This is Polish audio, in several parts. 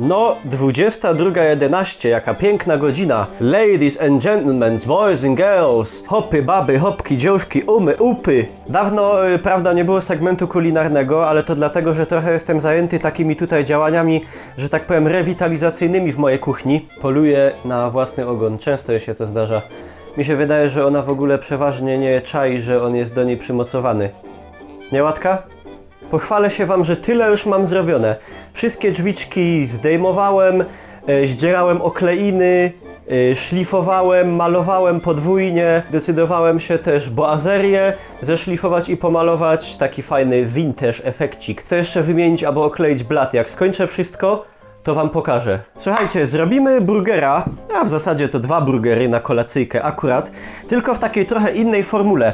No, 22.11, jaka piękna godzina. Ladies and gentlemen, boys and girls, hopy, baby, hopki, dziążki, umy, upy. Dawno, y, prawda, nie było segmentu kulinarnego, ale to dlatego, że trochę jestem zajęty takimi tutaj działaniami, że tak powiem, rewitalizacyjnymi w mojej kuchni. Poluję na własny ogon, często się to zdarza. Mi się wydaje, że ona w ogóle przeważnie nie czai, że on jest do niej przymocowany. Nie, Łatka? Pochwalę się wam, że tyle już mam zrobione. Wszystkie drzwiczki zdejmowałem, e, zdzierałem okleiny, e, szlifowałem, malowałem podwójnie. Decydowałem się też boazerię zeszlifować i pomalować. Taki fajny vintage efekcik. Chcę jeszcze wymienić albo okleić blat. Jak skończę wszystko, to wam pokażę. Słuchajcie, zrobimy burgera, a w zasadzie to dwa burgery na kolacyjkę akurat, tylko w takiej trochę innej formule.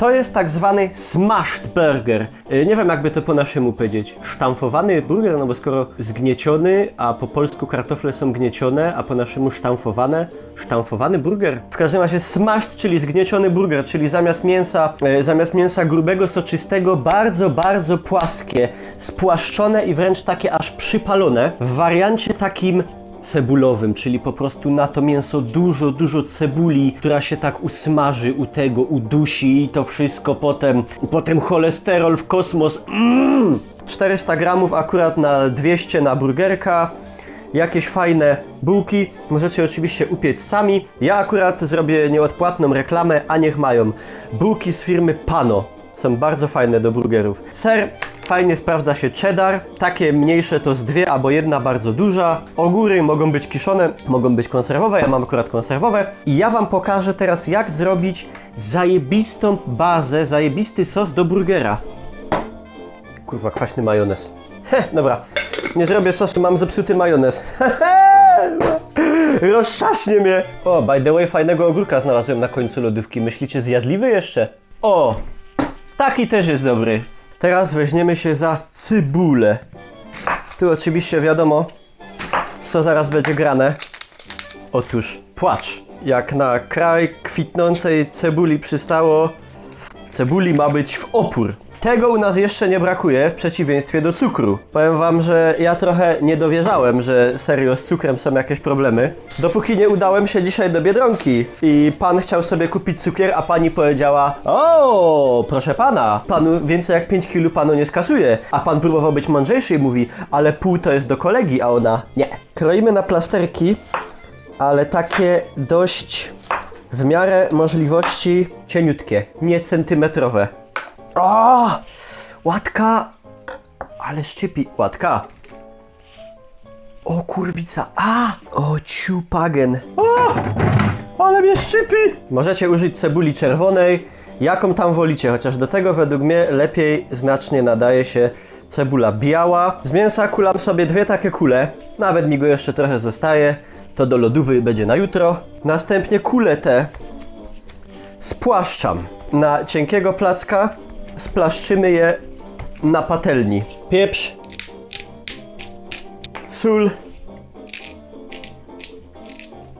To jest tak zwany smashed burger. Y, Nie wiem, jakby to po naszemu powiedzieć. Sztamfowany burger, no bo skoro zgnieciony, a po polsku kartofle są gniecione, a po naszemu sztamfowane, sztamfowany burger. W każdym razie smashed, czyli zgnieciony burger, czyli zamiast mięsa, e, zamiast mięsa grubego, soczystego, bardzo, bardzo płaskie, spłaszczone i wręcz takie aż przypalone. W wariancie takim cebulowym, czyli po prostu na to mięso dużo, dużo cebuli, która się tak usmaży u tego, udusi i to wszystko potem, potem cholesterol w kosmos. Mm! 400 gramów akurat na 200 na burgerka. Jakieś fajne bułki, możecie oczywiście upiec sami. Ja akurat zrobię nieodpłatną reklamę, a niech mają. Bułki z firmy Pano. Są bardzo fajne do burgerów. Ser fajnie sprawdza się cheddar. Takie mniejsze to z dwie albo jedna bardzo duża. Ogóry mogą być kiszone, mogą być konserwowe. Ja mam akurat konserwowe. I ja wam pokażę teraz jak zrobić zajebistą bazę, zajebisty sos do burgera. Kurwa, kwaśny majonez. Heh, dobra. Nie zrobię sosu, mam zepsuty majonez. Rozczaśnie mnie. O, by the way, fajnego ogórka znalazłem na końcu lodówki. Myślicie, zjadliwy jeszcze? O, taki też jest dobry. Teraz weźmiemy się za cebulę. Tu oczywiście wiadomo, co zaraz będzie grane. Otóż płacz. Jak na kraj kwitnącej cebuli przystało, cebuli ma być w opór. Tego u nas jeszcze nie brakuje, w przeciwieństwie do cukru. Powiem wam, że ja trochę nie dowierzałem, że serio z cukrem są jakieś problemy. Dopóki nie udałem się dzisiaj do Biedronki i pan chciał sobie kupić cukier, a pani powiedziała O, proszę pana, panu więcej jak 5 kilo panu nie skasuje. A pan próbował być mądrzejszy i mówi, ale pół to jest do kolegi, a ona nie. Kroimy na plasterki, ale takie dość w miarę możliwości cieniutkie, nie centymetrowe. O! Łatka! Ale szczypi. Łatka! O kurwica! A! O ciupagen! O! Ale mnie szczypi! Możecie użyć cebuli czerwonej, jaką tam wolicie, chociaż do tego według mnie lepiej znacznie nadaje się cebula biała. Z mięsa kulam sobie dwie takie kule, nawet mi go jeszcze trochę zostaje, to do lodówy będzie na jutro. Następnie kule te spłaszczam na cienkiego placka, splaszczymy je na patelni. Pieprz, sól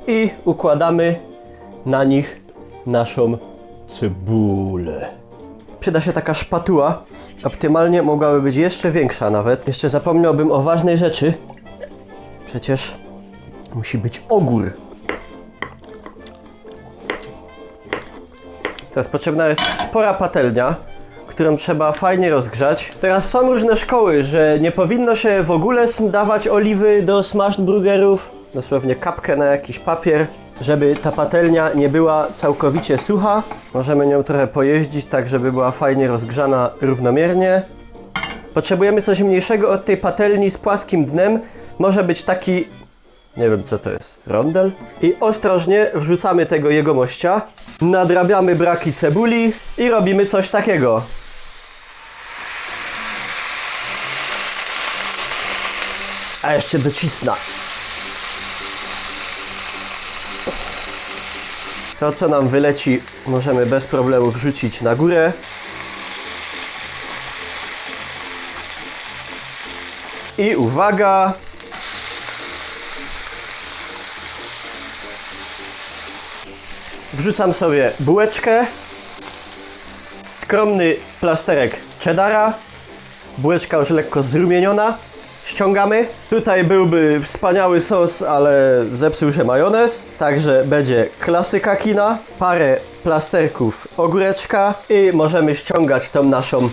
i układamy na nich naszą cebulę. Przyda się taka szpatuła. Optymalnie mogłaby być jeszcze większa nawet. Jeszcze zapomniałbym o ważnej rzeczy. Przecież musi być ogór. Teraz potrzebna jest spora patelnia, którą trzeba fajnie rozgrzać. Teraz są różne szkoły, że nie powinno się w ogóle dawać oliwy do smashed burgerów. Dosłownie kapkę na jakiś papier, żeby ta patelnia nie była całkowicie sucha. Możemy nią trochę pojeździć, tak żeby była fajnie rozgrzana równomiernie. Potrzebujemy coś mniejszego od tej patelni z płaskim dnem. Może być taki nie wiem co to jest, rondel. I ostrożnie wrzucamy tego jegomościa, nadrabiamy braki cebuli i robimy coś takiego. A jeszcze docisna. To co nam wyleci możemy bez problemu wrzucić na górę. I uwaga, Wrzucam sobie bułeczkę, skromny plasterek cheddara, bułeczka już lekko zrumieniona ściągamy. Tutaj byłby wspaniały sos, ale zepsuł się majonez. Także będzie klasyka kina, parę plasterków ogóreczka i możemy ściągać tą naszą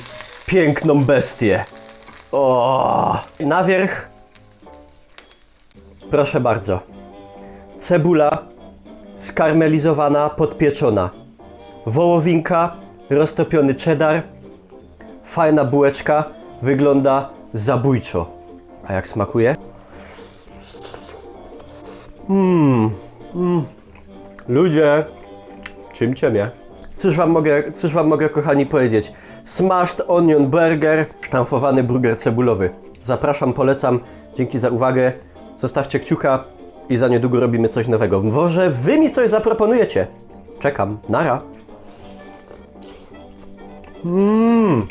piękną bestię. O! Na wierzch. Proszę bardzo. Cebula skarmelizowana, podpieczona. Wołowinka, roztopiony cheddar. Fajna bułeczka, wygląda zabójczo. A jak smakuje? Mmm, mm. Ludzie, czym ciemię? Cóż wam mogę, cóż wam mogę kochani powiedzieć? Smashed onion burger, sztamfowany burger cebulowy. Zapraszam, polecam. Dzięki za uwagę. Zostawcie kciuka i za niedługo robimy coś nowego. Może wy mi coś zaproponujecie? Czekam. Nara. Mmm.